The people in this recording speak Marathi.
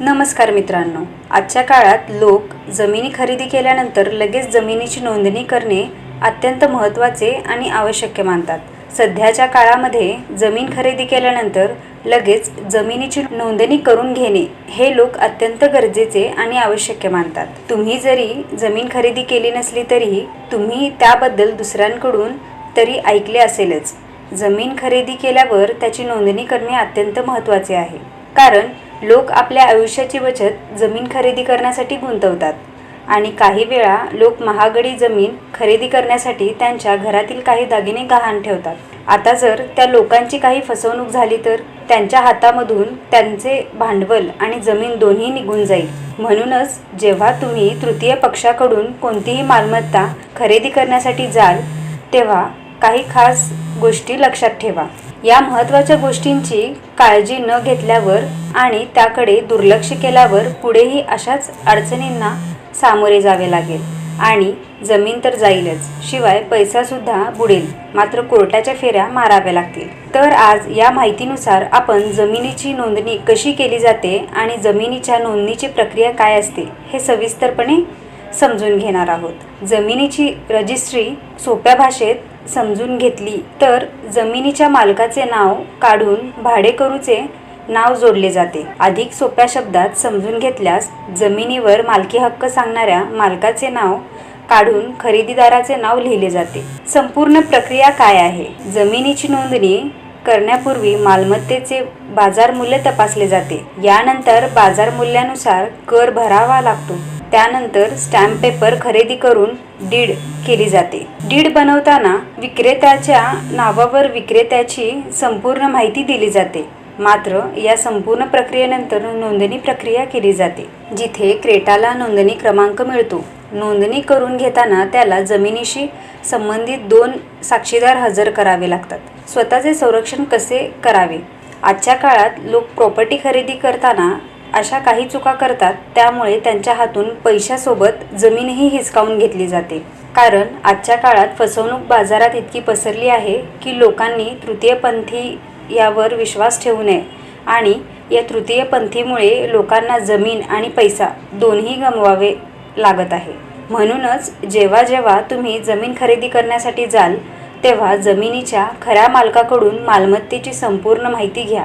नमस्कार मित्रांनो. आजच्या काळात लोक जमिनी खरेदी केल्यानंतर लगेच जमिनीची नोंदणी करणे अत्यंत महत्त्वाचे आणि आवश्यक मानतात. सध्याच्या काळामध्ये जमीन खरेदी केल्यानंतर लगेच जमिनीची नोंदणी करून घेणे हे लोक अत्यंत गरजेचे आणि आवश्यक मानतात. तुम्ही जरी जमीन खरेदी केली नसली तरीही तुम्ही त्याबद्दल दुसऱ्यांकडून तरी ऐकले असेलच. जमीन खरेदी केल्यावर त्याची नोंदणी करणे अत्यंत महत्त्वाचे आहे. कारण लोक आपल्या आयुष्याची बचत जमीन खरेदी करण्यासाठी गुंतवतात. आणि काही वेळा लोक महागडी जमीन खरेदी करण्यासाठी त्यांच्या घरातील काही दागिने गहाण ठेवतात. आता जर त्या लोकांची काही फसवणूक झाली तर त्यांच्या हातामधून त्यांचे भांडवल आणि जमीन दोन्ही निघून जाईल. म्हणूनच जेव्हा तुम्ही तृतीय पक्षाकडून कोणतीही मालमत्ता खरेदी करण्यासाठी जाल तेव्हा काही खास गोष्टी लक्षात ठेवा. या महत्त्वाच्या गोष्टींची काळजी न घेतल्यावर आणि त्याकडे दुर्लक्ष केल्यावर पुढेही अशाच अडचणींना सामोरे जावे लागेल. आणि जमीन तर जाईलच शिवाय पैसासुद्धा बुडेल मात्र कोर्टाच्या फेऱ्या माराव्या लागतील. तर आज या माहितीनुसार आपण जमिनीची नोंदणी कशी केली जाते आणि जमिनीच्या नोंदणीची प्रक्रिया काय असते हे सविस्तरपणे समजून घेणार आहोत. जमिनीची रजिस्ट्री सोप्या भाषेत समजून घेतली तर जमिनीच्या मालकाचे नाव काढून भाडेकरूचे नाव जोडले जाते. अधिक सोप्या शब्दात समजून घेतल्यास जमिनीवर मालकी हक्क सांगणाऱ्या मालकाचे नाव काढून खरेदीदाराचे नाव लिहिले जाते. संपूर्ण प्रक्रिया काय आहे? जमिनीची नोंदणी करण्यापूर्वी मालमत्तेचे बाजार मूल्य तपासले जाते. यानंतर बाजार मूल्यानुसार कर भरावा लागतो. त्यानंतर स्टॅम्प पेपर खरेदी करून डीड केली जाते. डीड बनवताना विक्रेत्याच्या नावावर विक्रेत्याची संपूर्ण माहिती दिली जाते. मात्र या संपूर्ण प्रक्रियेनंतर नोंदणी प्रक्रिया केली जाते जिथे क्रेटाला नोंदणी क्रमांक मिळतो. नोंदणी करून घेताना त्याला जमिनीशी संबंधित दोन साक्षीदार हजर करावे लागतात. स्वतःचे संरक्षण कसे करावे? आजच्या काळात लोक प्रॉपर्टी खरेदी करताना अशा काही चुका करतात त्यामुळे त्यांच्या हातून पैशासोबत जमीनही हिसकावून घेतली जाते. कारण आजच्या काळात फसवणूक बाजारात इतकी पसरली आहे की लोकांनी तृतीयपंथी यावर विश्वास ठेवू नये आणि या तृतीयपंथीमुळे लोकांना जमीन आणि पैसा दोन्ही गमवावे लागत आहे. म्हणूनच जेव्हा जेव्हा तुम्ही जमीन खरेदी करण्यासाठी जाल तेव्हा जमिनीच्या खऱ्या मालकाकडून मालमत्तेची संपूर्ण माहिती घ्या.